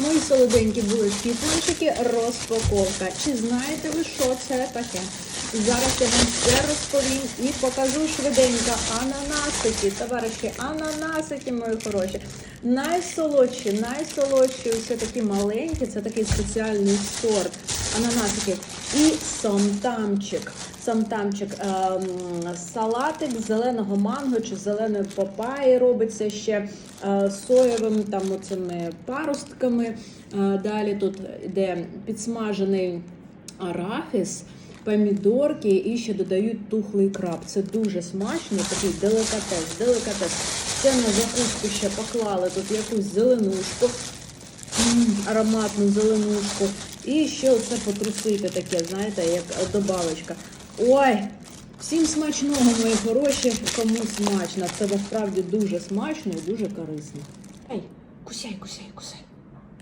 Мої солоденькі були підписчики, розпаковка. Чи знаєте ви, що це таке? Зараз я вам все розповім і покажу швиденько ананасики, товариші, ананасики, мої хороші. Найсолодші, найсолодші, все такі маленькі, це такий спеціальний сорт ананасики. І самтамчик. Самтамчик, ем, салатик з зеленого манго чи зеленої папаї робиться ще е, соєвим там оцими паростками. Е, далі тут йде підсмажений арахіс, помідорки і ще додають тухлий краб. Це дуже смачно, такий деликатес, деликатес. Це на закуску ще поклали тут якусь зеленушку, ароматну зеленушку. І ще оце потрусити таке, знаєте, як добавочка. Ой, всім смачного, мої хороші, кому смачно. Це насправді дуже смачно і дуже корисно. Ей, кусяй, кусяй, кусяй.